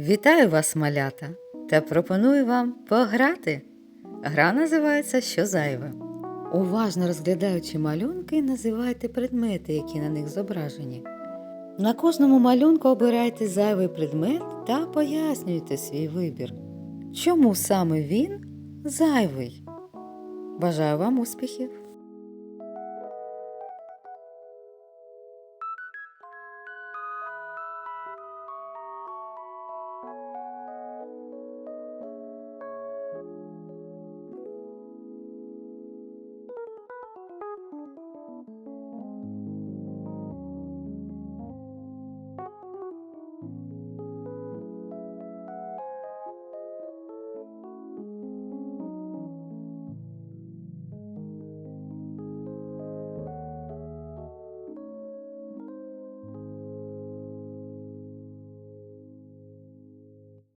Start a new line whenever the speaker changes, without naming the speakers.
Вітаю вас, малята, та пропоную вам пограти. Гра називається Що зайве. Уважно розглядаючи малюнки, називайте предмети, які на них зображені. На кожному малюнку обирайте зайвий предмет та пояснюйте свій вибір. Чому саме він зайвий? Бажаю вам успіхів!